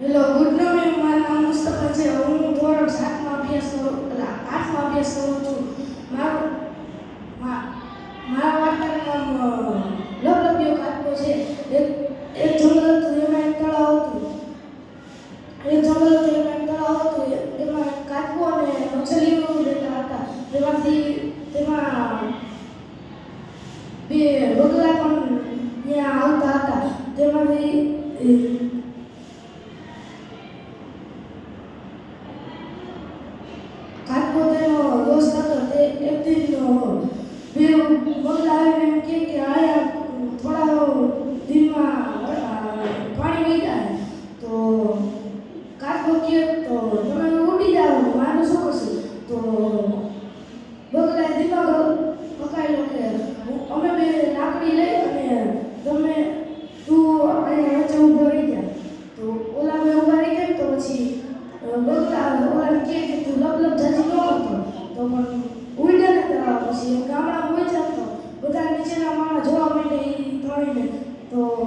Hello, good morning. મારું નામ મુસ્તફા છે. હું ધોરણ સાતમાં અભ્યાસ કરું, એટલે આઠમાં અભ્યાસ કરું છું. મારું મારા વાર્તાનું નામ લબલબિયો કાપ્યો છે. એક એક જંગલ હતું, એમાં એક તળાવ હતું. એક જંગલ હતું, એમાં એક તળાવ હતું. એમાં કાચબો અને મચ્છલીઓ રહેતા હતા. તેમાંથી તેમાં બે બગલા પણ ત્યાં આવતા હતા. તેમાંથી એ, કાચબો તેનો દોસ્ત હતો તે એક દિન બે કહે કે આયા થોડા દિનમાં પાણી વહી જાય. તો કાચબો કહે, તો તમે ઉડી જાઓ. મારું શું કરશું? તો બગલા દિમાગ પકાયેલો કે અમે બે લાકડી લઈ અને તમે તું અહીંયા વચ્ચે ઊભો રહી જા. તો ઓલા મેં ઊભા રહી ગયા તો પછી બગલા કહે કે, તું લબ લબ જાજી ન તો પણ ઉડ્યા ને પછી いで、と